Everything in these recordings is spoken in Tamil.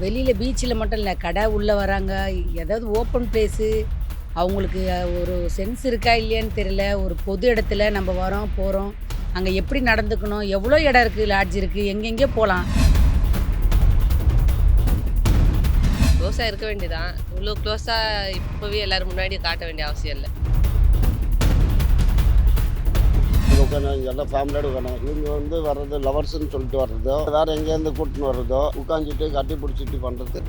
வெளியில் பீச்சில் மட்டும் இல்லை கடை உள்ளே வராங்க. ஏதாவது ஓப்பன் பிளேஸு அவங்களுக்கு ஒரு சென்ஸ் இருக்கா இல்லையான்னு தெரியல. ஒரு பொது இடத்துல நம்ம வரோம் போகிறோம் அங்கே எப்படி நடந்துக்கணும்? எவ்வளோ இடம் இருக்குது லாட்ஜ் இருக்குது எங்கெங்கே போகலாம் க்ளோஸாக இருக்க வேண்டியதான் இவ்வளோ க்ளோஸாக இப்போவே எல்லோரும் முன்னாடி காட்ட வேண்டிய அவசியம் இல்லை. உட்காந்து எல்லாம் ஃபேமிலியோட உட்காந்து இவங்க வந்து வர்றது லவர்ஸ்ன்னு சொல்லிட்டு வர்றதோ வேறு எங்கேருந்து கூட்டின்னு வர்றதோ உட்காந்துட்டு கட்டி பிடிச்சிட்டு பண்ணுறது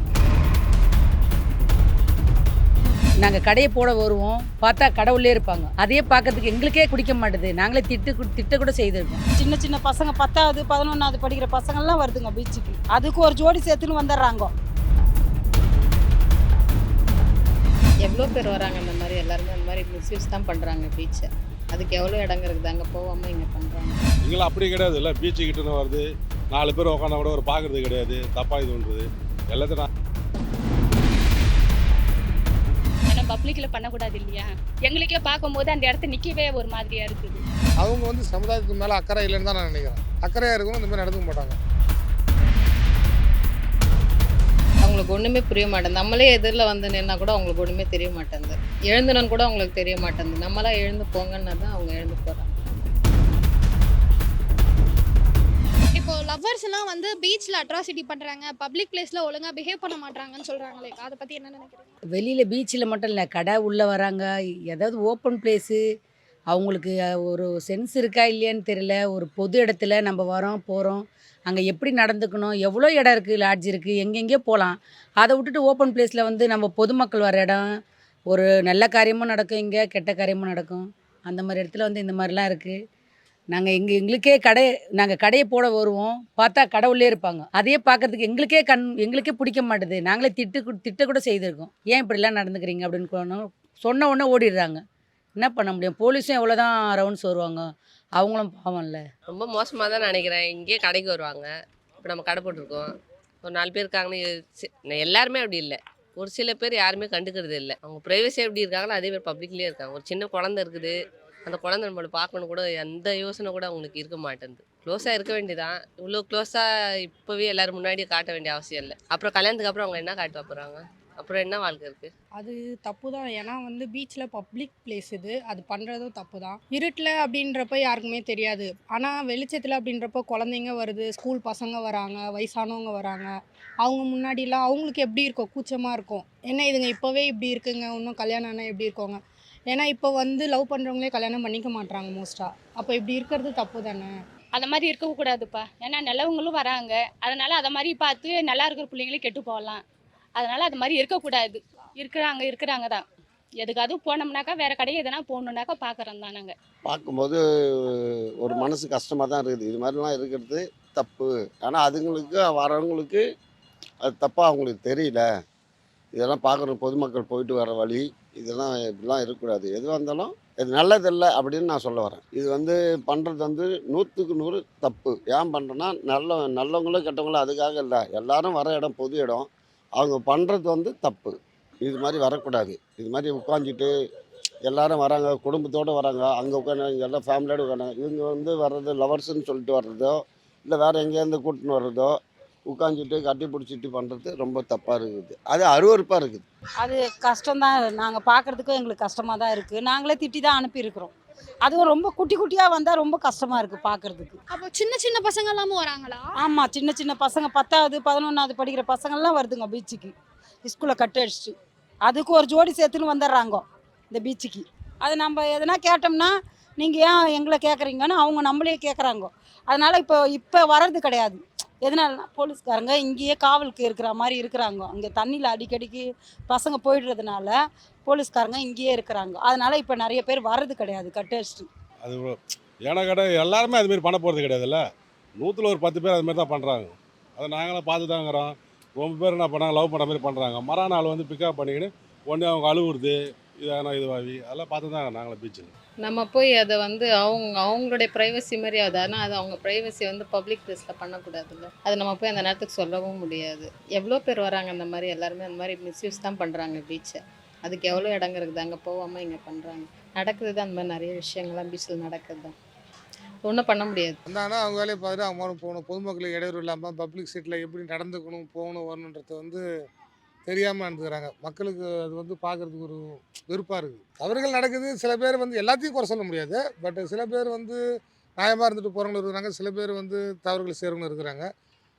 நாங்கள் கடையை போட வருவோம். பார்த்தா கடை உள்ளே இருப்பாங்க. அதையே பார்க்கறதுக்கு எங்களுக்கே பிடிக்க மாட்டுது. நாங்களே திட்டு திட்ட கூட செய்திருக்கோம். சின்ன சின்ன பசங்க பத்தாவது பதினொன்றாவது படிக்கிற பசங்கள்லாம் வருதுங்க பீச்சுக்கு அதுக்கு ஒரு ஜோடி சேர்த்துன்னு வந்துடுறாங்க. எவ்வளோ பேர் வராங்க அந்த மாதிரி? எல்லாருமே அந்த மாதிரி மிஸ்யூஸ் தான் பண்ணுறாங்க பீச்சை அதுக்கு எவ்வளோ இடங்க இருக்குது? அங்கே போகாமல் இங்கே பண்ணுறாங்க இங்கெல்லாம் அப்படி கிடையாது. இல்லை பீச்சு கிட்டன்னு வருது. நாலு பேர் உட்காந்தா கூட ஒரு பார்க்கறது கிடையாது. தப்பாக இது பண்ணுறது எல்லாத்தையும் நான் ஏன்னா பப்ளிக்கில் பண்ணக்கூடாது இல்லையா? எங்களுக்கே பார்க்கும்போது அந்த இடத்த நிற்கவே ஒரு மாதிரியா இருக்குது. அவங்க வந்து சமுதாயத்துக்கு மேலே அக்கறை இல்லைன்னு தான் நான் நினைக்கிறேன். அக்கறையாக இருக்கணும் இந்த மாதிரி நடந்துக்க மாட்டாங்க. அவங்களுக்கு ஒன்றுமே புரிய மாட்டேங்குது நம்மளே எதிரில் வந்து நின்னா கூட அவங்களுக்கு ஒன்றுமே தெரிய மாட்டேங்குது எழுந்தணும்னு கூட அவங்களுக்கு தெரிய மாட்டேங்குது நம்மளாம் எழுந்து போங்கன்னா தான் அவங்க எழுந்து போகிறாங்க இப்போ லவ்வர்ஸ் எல்லாம் வந்து பீச்ல அட்ராசிட்டி பண்றாங்க. பப்ளிக் பிளேஸ்ல ஒழுங்கா பிஹேவ் பண்ண மாட்டாங்கன்னு சொல்றாங்களே அதை பத்தி என்ன நினைக்கிறீங்க? வெளியில் பீச்சில் மட்டும் இல்லை கடை உள்ளே வராங்க. ஏதாவது ஓப்பன் பிளேஸு அவங்களுக்கு ஒரு சென்ஸ் இருக்கா இல்லையான்னு தெரியல. ஒரு பொது இடத்துல நம்ம வரோம் போகிறோம் அங்கே எப்படி நடந்துக்கணும்? எவ்வளோ இடம் இருக்குது லாட்ஜ் இருக்குது எங்கெங்கே போகலாம் அதை விட்டுட்டு ஓப்பன் பிளேஸில் வந்து நம்ம பொதுமக்கள் வர இடம் ஒரு நல்ல காரியமும் நடக்கும் இங்கே கெட்ட காரியமும் நடக்கும். அந்த மாதிரி இடத்துல வந்து இந்த மாதிரிலாம் இருக்குது நாங்கள் எங்கள் எங்களுக்கே கடை நாங்கள் கடையை போட வருவோம். பார்த்தா கடை உள்ளே இருப்பாங்க. அதையே பார்க்கறதுக்கு எங்களுக்கே கண் எங்களுக்கே பிடிக்க மாட்டுது. நாங்களே திட்டு திட்ட கூட செய்திருக்கோம். ஏன் இப்படிலாம் நடந்துக்கிறீங்க அப்படின்னு சொன்ன உடனே ஓடிடுறாங்க. என்ன பண்ண முடியும்? போலீஸும் எவ்வளோ தான் ரவுண்ட்ஸ் வருவாங்க? அவங்களும் பாவம்ல. ரொம்ப மோசமாக தான் நினைக்கிறேன். இங்கேயே கடைக்கு வருவாங்க. இப்போ நம்ம கடை போட்டிருக்கோம். ஒரு நாலு பேர் இருக்காங்கன்னு எல்லாருமே அப்படி இல்லை. ஒரு சில பேர் யாருமே கண்டுக்கிறது இல்லை. அவங்க ப்ரைவசி எப்படி இருக்காங்களோ அதே மாதிரி பப்ளிக்லேயே இருக்காங்க. ஒரு சின்ன குழந்தை இருக்குது. அந்த குழந்தை நம்மளை பார்க்கணும் கூட எந்த யோசனை கூட அவங்களுக்கு இருக்க மாட்டேங்குது. க்ளோஸாக இருக்க வேண்டியதான் இவ்வளோ க்ளோஸாக இப்போவே எல்லோரும் முன்னாடியே காட்ட வேண்டிய அவசியம் இல்லை. அப்புறம் கல்யாணத்துக்கு அப்புறம் அவங்க என்ன காட்ட போகிறாங்க அப்புறம் என்ன வாழ்க்கை இருக்குது அது தப்பு தான் ஏன்னா வந்து பீச்சில் பப்ளிக் பிளேஸ் இது. அது பண்ணுறதும் தப்பு தான் இருட்டில் அப்படின்றப்ப யாருக்குமே தெரியாது. ஆனால் வெளிச்சத்தில் அப்படின்றப்போ குழந்தைங்க வருது ஸ்கூல் பசங்க வராங்க வயசானவங்க வராங்க. அவங்க முன்னாடிலாம் அவங்களுக்கு எப்படி இருக்கும்? கூச்சமாக இருக்கும். என்ன இதுங்க இப்போவே இப்படி இருக்குங்க. இன்னும் கல்யாணம் ஆனால் எப்படி இருக்கோங்க? ஏன்னா இப்போ வந்து லவ் பண்ணுறவங்களே கல்யாணம் பண்ணிக்க மாட்றாங்க மோஸ்ட்டாக அப்போ இப்படி இருக்கிறது தப்பு தானே? அந்த மாதிரி இருக்கவும் கூடாதுப்பா ஏன்னா நல்லவங்களும் வராங்க. அதனால அதை மாதிரி பார்த்து நல்லா இருக்கிற பிள்ளைங்களே கெட்டு போகலாம். அதனால அது மாதிரி இருக்கக்கூடாது. இருக்கிறாங்க இருக்கிறாங்க தான் எதுக்காவது போனோம்னாக்கா வேற கடையை எதனா போகணுன்னாக்கா பார்க்குறோம் தான் நாங்கள் பார்க்கும்போது ஒரு மனசு கஷ்டமாக தான் இருக்குது. இது மாதிரிலாம் இருக்கிறது தப்பு. ஆனால் அதுங்களுக்கு வரவங்களுக்கு அது தப்பாக அவங்களுக்கு தெரியல. இதெல்லாம் பார்க்குற பொதுமக்கள் போயிட்டு வர வழி இதெல்லாம் இப்படிலாம் இருக்கக்கூடாது. எதுவாக இருந்தாலும் இது நல்லதில்லை அப்படின்னு நான் சொல்ல வரேன். இது வந்து பண்ணுறது வந்து நூற்றுக்கு நூறு தப்பு. ஏன் பண்ணுறேன்னா நல்ல நல்லவங்களும் கெட்டவங்களும் அதுக்காக இல்லை. எல்லாரும் வர இடம் பொது இடம். அவங்க பண்ணுறது வந்து தப்பு. இது மாதிரி வரக்கூடாது. இது மாதிரி உட்காந்துட்டு எல்லாரும் வராங்க குடும்பத்தோடு வராங்க அங்கே உட்காந்து இங்கே எல்லாம் ஃபேமிலியோடு உட்காந்து இவங்க வந்து வர்றது லவர்ஸ்ன்னு சொல்லிட்டு வர்றதோ இல்லை வேறு எங்கேருந்து கூட்டின்னு வர்றதோ உட்காந்துட்டு கட்டி பிடிச்சிட்டு பண்ணுறது ரொம்ப தப்பாக இருக்குது. அது அருவருப்பாக இருக்குது. அது கஷ்டம்தான். நாங்கள் பார்க்குறதுக்கும் எங்களுக்கு கஷ்டமாக தான் இருக்குது நாங்களே திட்டி தான் அனுப்பியிருக்கிறோம். அதுவும் ரொம்ப குட்டி குட்டியாக வந்தால் ரொம்ப கஷ்டமாக இருக்குது பார்க்குறதுக்கு அப்போ சின்ன சின்ன பசங்க எல்லாமும் வராங்களா? ஆமாம் சின்ன சின்ன பசங்க பத்தாவது பதினொன்றாவது படிக்கிற பசங்கள்லாம் வருதுங்க பீச்சுக்கு. ஸ்கூலில் கட்டு அடிச்சிட்டு. அதுக்கு ஒரு ஜோடி சேர்த்துன்னு வந்துடுறாங்க இந்த பீச்சுக்கு. அது நம்ம எதனா கேட்டோம்னா நீங்கள் ஏன் எங்களை கேட்குறீங்கன்னு அவங்க நம்மளே கேட்குறாங்க அதனால் இப்போ இப்போ வர்றது கிடையாது. எதனாலனா போலீஸ்காரங்க இங்கேயே காவலுக்கு இருக்கிற மாதிரி இருக்கிறாங்க. அங்கே தண்ணியில் அடிக்கடிக்கு பசங்க போயிடுறதுனால போலீஸ்காரங்க இங்கேயே இருக்கிறாங்க. அதனால் இப்போ நிறைய பேர் வர்றது கிடையாது கட்டு அது ஏன்னா கடை எல்லாருமே அதுமாரி பண்ண போகிறது கிடையாதுல்ல? நூற்றில் ஒரு பத்து பேர் அதுமாரி தான் பண்ணுறாங்க அதை நாங்களாம் பார்த்து தாங்கிறோம் ரொம்ப பேர் என்ன பண்ணாங்க லவ் பண்ண மாதிரி பண்ணுறாங்க மறான நாள் வந்து பிக்கப் பண்ணிக்கின்னு ஒன்று அவங்க அழுவுறது இதான இதுவாகி? அதெல்லாம் பார்த்து தான் நாங்களும் பீச்சில் நம்ம போய் அதை வந்து அவங்க அவங்களுடைய ப்ரைவசி மாதிரி அது ஆனால் அது அவங்க ப்ரைவசி வந்து பப்ளிக் பிளேஸில் பண்ணக்கூடாதுல்ல. அது நம்ம போய் அந்த நேரத்துக்கு சொல்லவும் முடியாது. எவ்வளோ பேர் வராங்க அந்த மாதிரி எல்லாருமே அந்த மாதிரி மிஸ்யூஸ் தான் பண்ணுறாங்க பீச்சை அதுக்கு எவ்வளோ இடங்க இருக்குது அங்கே போகாமல் இங்கே பண்ணுறாங்க நடக்குது தான் அந்த மாதிரி நிறைய விஷயங்கள்லாம் பீச்சில் நடக்குது தான். ஒன்றும் பண்ண முடியாது. வந்தாங்கன்னா அவங்க வேலையை பார்த்துட்டு அவங்க போகணும். பொதுமக்களுக்கு இடையூறு இல்லாமல் பப்ளிக் சீட்டில் எப்படி நடந்துக்கணும் போகணும் வரணுன்றது வந்து தெரியாமல் நடந்துக்கிறாங்க. மக்களுக்கு அது வந்து பார்க்குறதுக்கு ஒரு வெறுப்பாக இருக்குது. தவறுகள் நடக்குது. சில பேர் வந்து எல்லாத்தையும் குறை சொல்ல முடியாது. பட் சில பேர் வந்து நியாயமாக இருந்துட்டு போகிறவங்களும் இருக்கிறாங்க. சில பேர் வந்து தவறுகள் செய்கிறவங்களும் இருக்கிறாங்க.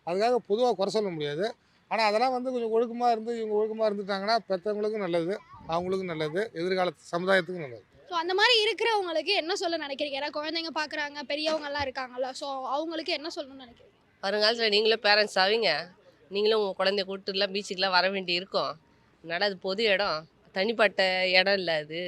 அதுக்காக பொதுவாக குறை சொல்ல முடியாது. ஆனால் அதெல்லாம் வந்து கொஞ்சம் ஒழுக்கமாக இருந்து இவங்க ஒழுக்கமாக இருந்துட்டாங்கன்னா பெற்றவங்களுக்கும் நல்லது அவங்களுக்கும் நல்லது எதிர்கால சமுதாயத்துக்கும் நல்லது. ஸோ அந்த மாதிரி இருக்கிறவங்களுக்கு என்ன சொல்ல நினைக்கிறீங்க? ஏன்னா குழந்தைங்க பார்க்குறாங்க பெரியவங்க எல்லாம் இருக்காங்கல்ல. ஸோ அவங்களுக்கு என்ன சொல்லணும்னு நினைக்கிறீங்க? வருங்காலத்தில் நீங்களும் பேரண்ட்ஸ் ஆவீங்க. நீங்களும் உங்கள் குழந்தைய கூப்பிட்டுலாம் பீச்சுக்கெலாம் வர வேண்டி இருக்கும். அதனால் அது பொது இடம். தனிப்பட்ட இடம் இல்லை அது.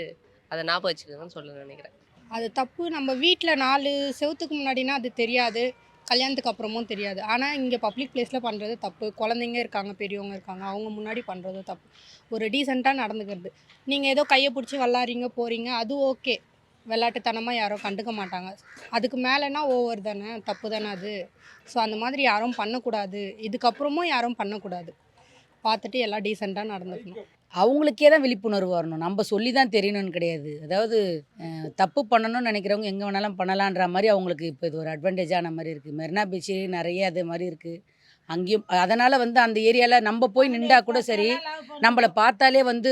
அதை ஞாபகம் வச்சுக்கணும்னு சொல்ல நினைக்கிறேன். அது தப்பு. நம்ம வீட்டில் நாலு செவத்துக்கு முன்னாடினா அது தெரியாது. கல்யாணத்துக்கு அப்புறமும் தெரியாது. ஆனால் இங்கே பப்ளிக் பிளேஸில் பண்ணுறது தப்பு. குழந்தைங்க இருக்காங்க பெரியவங்க இருக்காங்க அவங்க முன்னாடி பண்ணுறது தப்பு. ஒரு டீசெண்டாக நடந்துக்கிறது. நீங்கள் ஏதோ கையை பிடிச்சி விளாட்றீங்க போகிறீங்க அது ஓகே விளாட்டுத்தனமாக யாரும் கண்டுக்க மாட்டாங்க. அதுக்கு மேலேனா ஓவர் தானே தப்பு தானே அது. ஸோ அந்த மாதிரி யாரும் பண்ணக்கூடாது. இதுக்கப்புறமும் யாரும் பண்ணக்கூடாது. பார்த்துட்டு எல்லாம் டீசெண்டாக நடந்துக்கணும். அவங்களுக்கே தான் விழிப்புணர்வு வரணும். நம்ம சொல்லி தான் தெரியணும்னு கிடையாது. அதாவது தப்பு பண்ணணும்னு நினைக்கிறவங்க எங்கே வேணாலும் பண்ணலான்ற மாதிரி அவங்களுக்கு இப்போ இது ஒரு அட்வான்டேஜான மாதிரி இருக்குது மெரினா பீச்சு நிறைய அது மாதிரி இருக்குது அங்கேயும் அதனால் வந்து அந்த ஏரியாவில் நம்ம போய் நின்றா கூட சரி நம்மளை பார்த்தாலே வந்து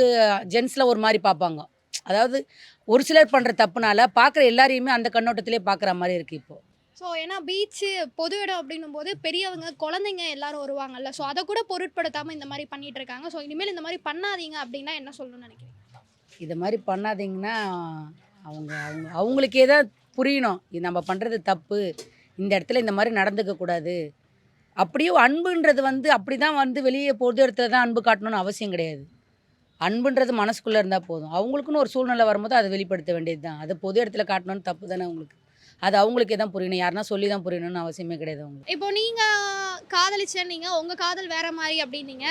ஜென்ஸில் ஒரு மாதிரி பார்ப்பாங்க. அதாவது ஒரு சிலர் பண்ணுற தப்புனால பார்க்குற எல்லாரையுமே அந்த கண்ணோட்டத்திலே பார்க்குற மாதிரி இருக்குது இப்போது ஸோ ஏன்னா பீச்சு பொது இடம் அப்படின்னும் போது பெரியவங்க குழந்தைங்க எல்லாரும் வருவாங்கல்ல. ஸோ அதை கூட பொருட்படுத்தாமல் இந்த மாதிரி பண்ணிட்டு இருக்காங்க. ஸோ இனிமேல் இந்த மாதிரி பண்ணாதீங்க அப்படின்னா என்ன சொல்லணும்னு நினைக்கிறீங்க? இதை மாதிரி பண்ணாதீங்கன்னா அவங்க அவங்க அவங்களுக்கே தான் புரியணும். இது நம்ம பண்ணுறது தப்பு. இந்த இடத்துல இந்த மாதிரி நடந்துக்க கூடாது. அப்படியே அன்புன்றது வந்து அப்படி தான் வந்து வெளியே பொது இடத்துல தான் அன்பு காட்டணும்னு அவசியம் கிடையாது. அன்புன்றது மனசுக்குள்ளே இருந்தால் போதும். அவங்களுக்குன்னு ஒரு சூழ்நிலை வரும்போது அதை வெளிப்படுத்த வேண்டியது தான் அது பொது இடத்துல காட்டணும்னு தப்பு தானே அவங்களுக்கு அது அவங்களுக்கே தான் புரியணும். யாருன்னா சொல்லி தான் புரியணும்னு அவசியமே கிடையாது அவங்களுக்கு. இப்போ நீங்க காதலிச்சேன்னீங்க உங்க காதல் வேற மாதிரி அப்படின்னீங்க.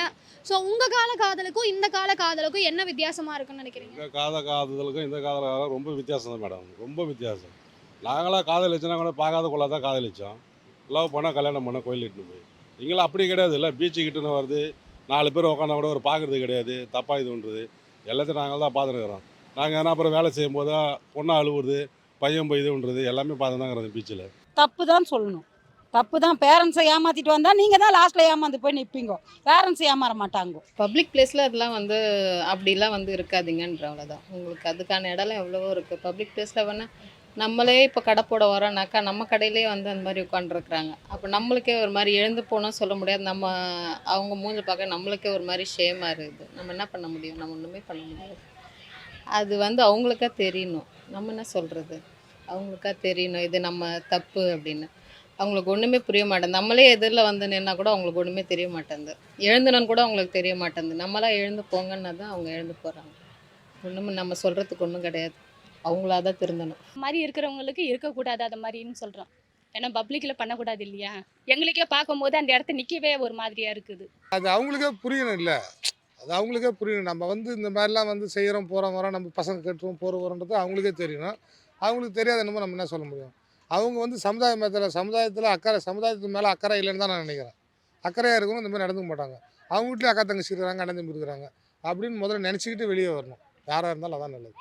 ஸோ உங்க கால காதலுக்கும் இந்த கால காதலுக்கும் என்ன வித்தியாசமா இருக்குன்னு நினைக்கிறீங்க? இந்த காத காதலுக்கும் இந்த காதலுக்கும் ரொம்ப வித்தியாசம் தான் மேடம். ரொம்ப வித்தியாசம். நாங்களாம் காதலிச்சோன்னா கூட பார்க்காத கொள்ள தான் காதலிச்சோம். லவ் பண்ண கல்யாணம் பண்ண கோயில் இட்டுன்னு போய். இங்கெல்லாம் அப்படி கிடையாது இல்லை பீச்சு கிட்டுன்னு வருது நாலு பேர் உட்காந்தா கூட ஒரு பார்க்குறது கிடையாது. தப்பாக இது பண்ணுறது எல்லாத்தையும் நாங்கள் தான் பார்த்துருக்குறோம் நாங்கள் என்ன அப்புறம் வேலை செய்யும் போது பொண்ணை அழுவுறது பையன் போய் இதுன்றது எல்லாமே பார்த்து தான் பீச்சில் தப்பு தான் சொல்லணும். தப்பு தான் பேரண்ட்ஸை ஏமாற்றிட்டு வந்தால் நீங்கள் தான் லாஸ்ட்டில் ஏமாந்து போய் நிற்பீங்க பேரண்ட்ஸ் ஏமாற மாட்டாங்க. பப்ளிக் பிளேஸில் அதெல்லாம் வந்து அப்படிலாம் வந்து இருக்காதீங்கன்ற அவ்வளோதான் உங்களுக்கு அதுக்கான இடம்லாம் எவ்வளவோ இருக்குது பப்ளிக் பிளேஸில் வேணால் நம்மளே இப்போ கடை போட வரோம்னாக்கா நம்ம கடையிலே வந்து அந்த மாதிரி உட்காந்துருக்குறாங்க அப்போ நம்மளுக்கே ஒரு மாதிரி எழுந்து போனால் சொல்ல முடியாது. நம்ம அவங்க மூஞ்சி பார்க்க நம்மளுக்கே ஒரு மாதிரி ஷேமாக இருக்குது. நம்ம என்ன பண்ண முடியும்? நம்ம ஒன்றுமே பண்ண முடியாது. அது வந்து அவங்களுக்கா தெரியணும். நம்ம என்ன சொல்கிறது அவங்களுக்கா தெரியணும். இது நம்ம தப்பு அப்படின்னு. அவங்களுக்கு ஒன்றுமே புரிய மாட்டேங்குது. நம்மளே எதிரில் வந்து நின்னா கூட அவங்களுக்கு ஒன்றுமே தெரிய மாட்டேங்குது. எழுந்தணும்னு கூட அவங்களுக்கு தெரிய மாட்டேங்குது. நம்மளாம் எழுந்து போங்கன்னா தான் அவங்க எழுந்து போகிறாங்க ஒன்றும் நம்ம சொல்கிறதுக்கு ஒன்றும் கிடையாது. அவங்களா தான் திருந்தணும். இந்த மாதிரி இருக்கிறவங்களுக்கு இருக்கக்கூடாது அது மாதிரின்னு சொல்கிறோம் ஏன்னா பப்ளிக்கில் பண்ணக்கூடாது இல்லையா? எங்களுக்கே பார்க்கும்போது அந்த இடத்த நிற்கவே ஒரு மாதிரியாக இருக்குது. அது அவங்களுக்கே புரியணும் இல்லை. அது அவங்களுக்கே புரியணும். நம்ம வந்து இந்த மாதிரிலாம் வந்து செய்கிறோம் போகிறோம் வரோம் நம்ம பசங்க கட்டுறோம் போகிற வரோன்றது அவங்களுக்கே தெரியணும். அவங்களுக்கு தெரியாத என்னமோ நம்ம என்ன சொல்ல முடியும். அவங்க வந்து சமுதாய மேத்தில் சமுதாயத்தில் அக்கறை சமுதாயத்துக்கு மேலே அக்கறை இல்லைன்னு தான் நான் நினைக்கிறேன். அக்கறையாக இருக்கணும் இந்த மாதிரி நடந்துக்க மாட்டாங்க. அவங்க வீட்லேயும் அக்கா தங்கச்சி இருக்கிறாங்க அண்ணன் தம்பி இருக்கிறாங்க. அப்படின்னு முதல்ல நினச்சிக்கிட்டு வெளியே வரணும். யாராக இருந்தாலும் அதான் நல்லது.